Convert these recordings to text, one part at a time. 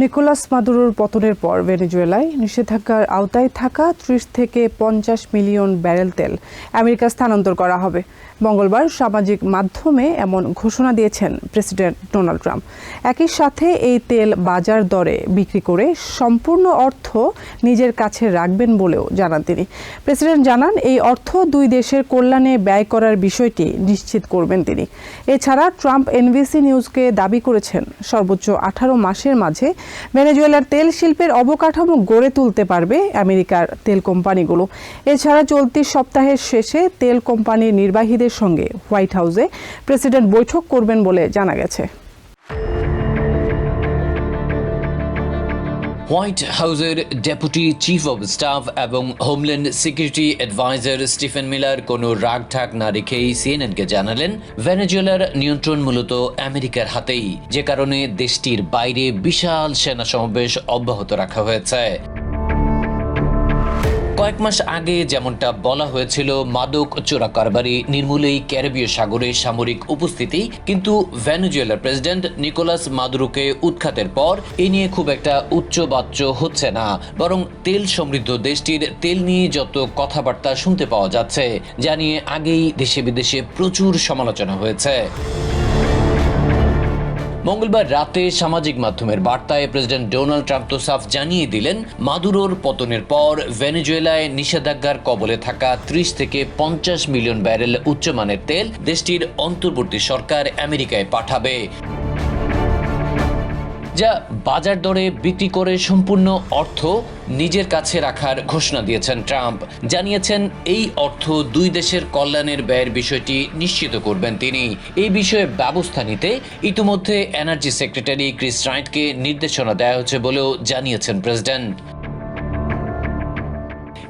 Nicolas মাদুরোর পতনের পর ভেনেজুয়েলায় নিষেধাজ্ঞার আওতায় থাকা ত্রিশ থেকে পঞ্চাশ মিলিয়ন ব্যারেল তেল আমেরিকা স্থানান্তর করা হবে। মঙ্গলবার সামাজিক মাধ্যমে এমন ঘোষণা দিয়েছেন প্রেসিডেন্ট ডোনাল্ড ট্রাম্প। একই সাথে এই তেল বাজার দরে বিক্রি করে সম্পূর্ণ অর্থ নিজের কাছে রাখবেন বলেও জানান তিনি। প্রেসিডেন্ট জানান, এই অর্থ দুই দেশের কল্যাণে ব্যয় করার বিষয়টি নিশ্চিত করবেন তিনি। এছাড়া ট্রাম্প এনবিসি নিউজকে দাবি করেছেন, সর্বোচ্চ আঠারো মাসের মাঝে ভেনেজুয়েলার তেল শিল্পের অবকাঠামো গড়ে তুলতে পারবে আমেরিকার তেল কোম্পানিগুলো। এছাড়া চলতি সপ্তাহের শেষে তেল কোম্পানির নির্বাহীদের সঙ্গে হোয়াইট হাউসে প্রেসিডেন্ট বৈঠক করবেন বলে জানা গেছে। হোয়াইট হাউসের ডেপুটি চিফ অব স্টাফ এবং homeland security adviser Stephen Miller কোনো রাগঢাক না রেখেই সিএনএনকে জানালেন ভেনেজুয়েলার নিয়ন্ত্রণ মূলত আমেরিকার হাতেই, যে কারণে দেশটির বাইরে বিশাল সেনা সমাবেশ অব্যাহত রাখা হয়েছে। কয়েক মাস আগে যেমনটা বলা হয়েছিল, মাদক চোরা কারবারি নির্মূলেই ক্যারিবীয় সাগরে সামরিক উপস্থিতি। কিন্তু ভেনেজুয়েলার প্রেসিডেন্ট নিকোলাস মাদুরোকে উৎখাতের পর এ নিয়ে খুব একটা উচ্চবাচ্য হচ্ছে না। বরং তেল সমৃদ্ধ দেশটির তেল নিয়ে যত কথাবার্তা শুনতে পাওয়া যাচ্ছে, যা নিয়ে আগেই দেশে বিদেশে প্রচুর সমালোচনা হয়েছে। মঙ্গলবার রাতে সামাজিক মাধ্যমের বার্তায় প্রেসিডেন্ট ডোনাল্ড ট্রাম্প তো সাফ জানিয়ে দিলেন, মাদুরোর পতনের পর ভেনেজুয়েলায় নিষেধাজ্ঞার কবলে থাকা ত্রিশ থেকে পঞ্চাশ মিলিয়ন ব্যারেল উচ্চমানের তেল দেশটির অন্তর্বর্তী সরকার আমেরিকায় পাঠাবে। যা বাজার দরে বিক্রি করে সম্পূর্ণ অর্থ নিজের কাছে রাখার ঘোষণা দিয়েছেন ট্রাম্প। জানিয়েছেন, এই অর্থ দুই দেশের কল্যাণের ব্যয়ের বিষয়টি নিশ্চিত করবেন তিনি। এই বিষয়ে ব্যবস্থা নিতে ইতিমধ্যে এনার্জি সেক্রেটারি ক্রিস রাইটকে নির্দেশনা দেওয়া হয়েছে বলেও জানিয়েছেন প্রেসিডেন্ট।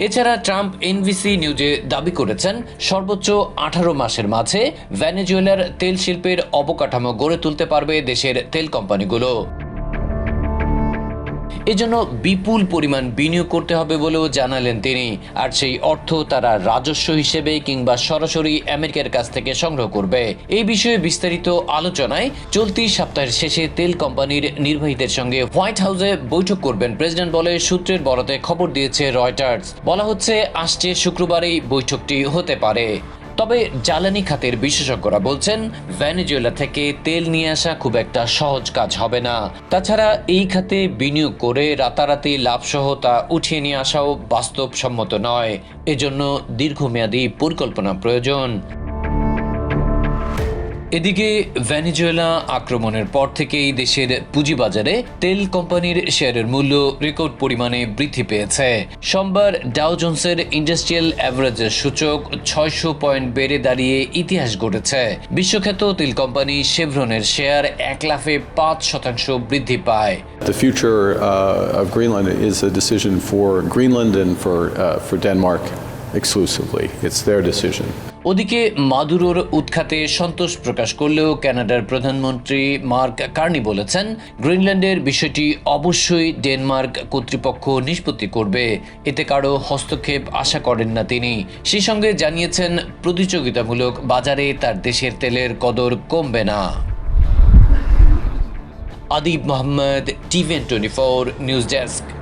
এছাড়া ট্রাম্প এনবিসি নিউজে দাবি করেছেন, সর্বোচ্চ আঠারো মাসের মাঝে ভেনেজুয়েলার তেল শিল্পের অবকাঠামো গড়ে তুলতে পারবে দেশের তেল কোম্পানিগুলো। এজন্য বিপুল পরিমাণ বিনিয়োগ করতে হবে বলেও জানালেন তিনি। আর সেই অর্থ তারা রাজস্ব হিসেবে কিংবা সরাসরি আমেরিকার কাছ থেকে সংগ্রহ করবে। এই বিষয়ে বিস্তারিত আলোচনায় চলতি সপ্তাহের শেষে তেল কোম্পানির নির্বাহীদের সঙ্গে হোয়াইট হাউসে বৈঠক করবেন প্রেসিডেন্ট বলে সূত্রের বরাতে খবর দিয়েছে রয়টার্স। বলা হচ্ছে, আসছে শুক্রবারেই বৈঠকটি হতে পারে। তবে জ্বালানি খাতের বিশেষজ্ঞরা বলছেন ভেনেজুয়েলা থেকে তেল নিয়ে আসা খুব একটা সহজ কাজ হবে না। তাছাড়া এই খাতে বিনিয়োগ করে রাতারাতি লাভসহ তা উঠিয়ে নিয়ে আসাও বাস্তবসম্মত নয়। এজন্য দীর্ঘমেয়াদী পরিকল্পনা প্রয়োজন। এদিকে ভেনেজুয়েলা আক্রমণের পর থেকেই দেশের পুঁজিবাজারে তেল কোম্পানির শেয়ারের মূল্য রেকর্ড পরিমাণে বৃদ্ধি পেয়েছে সোমবার ডাও জোন্সের ইন্ডাস্ট্রিয়াল অ্যাভারেজের সূচক ছয়শো পয়েন্ট বেড়ে দাঁড়িয়ে ইতিহাস গড়েছে বিশ্বখ্যাত তেল কোম্পানি শেভরনের শেয়ার এক লাফে পাঁচ শতাংশ বৃদ্ধি পায় The future uh, of Greenland is a decision for Greenland and for, uh, for Denmark exclusively. It's their decision. ওদিকে মাদুরোর উৎখাতে সন্তোষ প্রকাশ করলেও কানাডার প্রধানমন্ত্রী মার্ক কার্নি বলেছেন, গ্রিনল্যান্ডের বিষয়টি অবশ্যই ডেনমার্ক কর্তৃপক্ষ নিষ্পত্তি করবে। এতে কারও হস্তক্ষেপ আশা করেন না তিনি। সেই সঙ্গে জানিয়েছেন, প্রতিযোগিতামূলক বাজারে তার দেশের তেলের কদর কমবে না। Adib Mohammad TVN twenty four news desk.